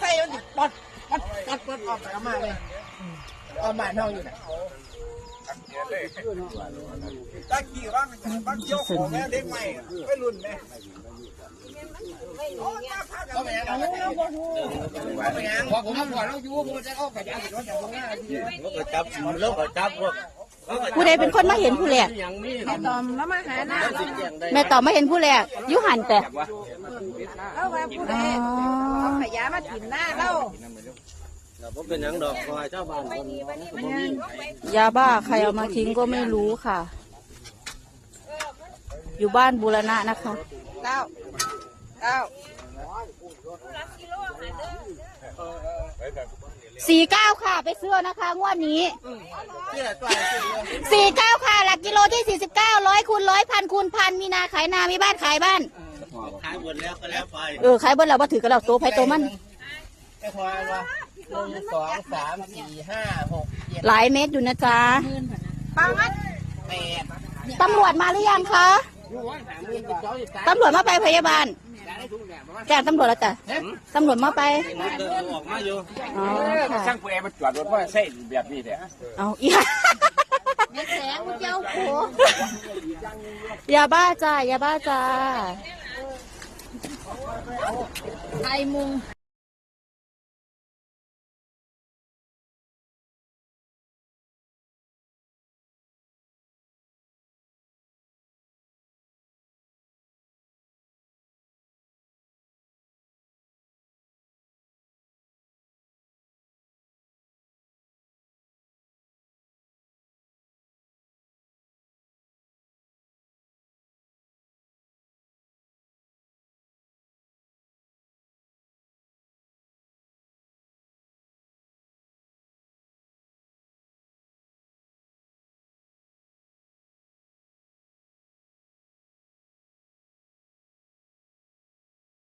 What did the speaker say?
ใส่มันสิปอดปอดปอดปอดออกไปเอามาเลยเอามาเน่าอยู่น่ะตะกี้ว่างบางเจ้าของแม่เด็กใหม่ไม่รุ่นแม่ก็ไม่ยังเอาบ่ฮู้บ่ไม่ยังพอผมมาก่อนเราอยู่ผมจะเอาไปจับจากตรงหน้าก็จับแล้วก็จับพวกผู้ใดเป็นคนมาเห็นผู้แรกอย่ตอมแล้วมาหาหน้าแม่ตอมมาเห็นผู้แรกยุหันแต่เอาไว้ผู้ ใดอ๋อเอายะมาถิ่มหน้าเราผมเป็นหยังดอกคอยเจ้าบ้านคนยาบ้าใครเอามาทิ้งก็ไม่รู้ค่ะ อยู่บ้านบูรณะนะคะเก้าเก้าสี่เก้าค่ะ ไปซื้อนะคะงวดนี้สี่เก้าค่ะ หลักกิโลที่สี่สิบเก้าร้อยคูณร้อยพันคูณพันมีนาขายนา มีบ้านขายบ้าน ขายหมดแล้วก็แล้วไปเออขายบนเราบ่ถือกันเราโตวไผโตวมันไอ้พอว่าหนึ่งสองสามสี่ห้าหกเจ็ดหลายเม็ดอยู่นะจ๊ะปังอันแปดตำรวจมาหรือยังคะตำรวจมาไปพยาบาลแจ้งตำรวจแล้วจ้ะตำรวจมาไปออกมาอยู่อ๋อค่ะช่างผู้แอร์มาจอดรถว่าเส้นแบบนี้เนี่ยเอาอีกแสงเจ้าโหยาบ้าจ้ายาบ้าจ้า ไทยมุง